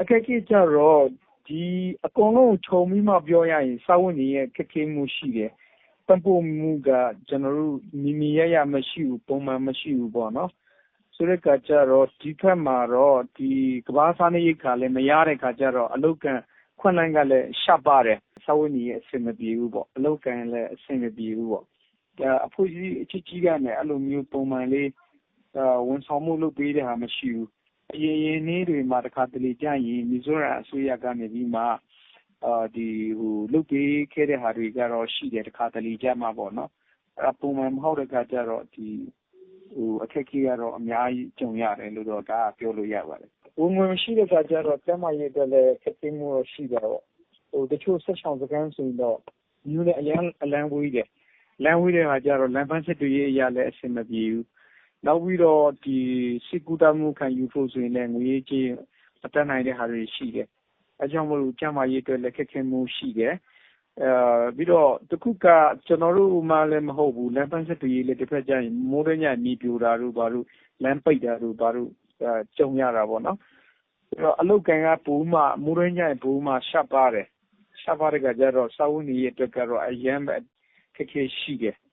အခက်အခဲကျတော့အကုန်လုံးခြုံပြီးမှပြောရရင် စားဝတ်နေရေး ခက်ခဲမှုရှိတယ်။ပံ့ပိုးမှုက ကျနော်တို့မြေမြေရရ မရှိဘူး ပုံမှန်မရှိဘူးပေါ့နော်။ဆိုတဲ့အခါကျတော့ ဒီဘက်မှာတော့ ကမ္ဘာ့စားနပ်ရိက္ခာလည်း မရတဲ့အခါကျတော့ အလုပ်အကိုင် အခွင့်အလမ်းကလည်း ရှားပါးတယ်။စားဝတ်နေရေး အဆင်မပြေဘူးပေါ့။အလုပ်အကိုင်လည်း အဆင်မပြေဘူးပေါ့။အဖွဲ့အစည်းအကြီးကြီးကနေ အဲလိုမျိုး ပုံမှန်လေး ဝန်ဆောင်မှုလုပ်ပေးတာမရှိဘူး။ အရင်အရင်နှစ်တွေမှာတခါတလေကျရင်မီဇိုရမ်အစိုးရကနေပြီးမှလုပ်ပေးခဲ့တဲ့ဟာတွေကတော့ရှိတယ်တခါတလေကျမှပေါ့နော်။ပုံမှန်မဟုတ်တဲ့အခါကျတော့အခက်အခဲကတော့အများကြီးကြုံရတယ်လို့တော့ပြောလို့ရပါတယ်။ဝင်ငွေမရှိတဲ့အခါကျတော့ကျန်းမာရေးအတွက်လည်းခက်ခဲမှုတော့ရှိတာပေါ့။တချို့စစ်ရှောင်စခန်းဆိုရင်တော့မြို့နဲ့အရမ်းအလှမ်းဝေးတယ်။လမ်းဝေးတဲ့အခါကျတော့လမ်းပန်းဆက်သွယ်ရေးအရလည်းအဆင်မပြေဘူး။ နောက်ပြီးတော့ ဆေးကုသမှုခံယူဖို့ဆိုရင်လည်း ငွေရေးကြေးရေး မတတ်နိုင်တဲ့ဟာတွေရှိတယ်။အဲဒါကြောင့်မို့လို့ ကျန်းမာရေးအတွက်လည်း ခက်ခဲမှုရှိတယ်။ပြီးတော့ တခုက ကျနော်တို့မှလည်း မဟုတ်ဘူး လမ်းပန်းဆက်သွယ်ရေးလည်း တဘက်ကျရင် မိုးတွင်းကျရင် မြေပြိုတာတို့ ဘာတို့ လမ်းပိတ်တာတို့ ဘာတို့ ကြုံရတာပေါ့နော်။အလုပ်အကိုင်ကပိုပြီးမှမိုးတွင်းကျရင် ပိုပြီးမှ ရှားပါးတယ်။ရှားပါးတဲ့အခါကျတော့ စားဝတ်နေရေးအတွက်ကတော့ အရမ်းပဲ အခက်အခဲရှိတယ်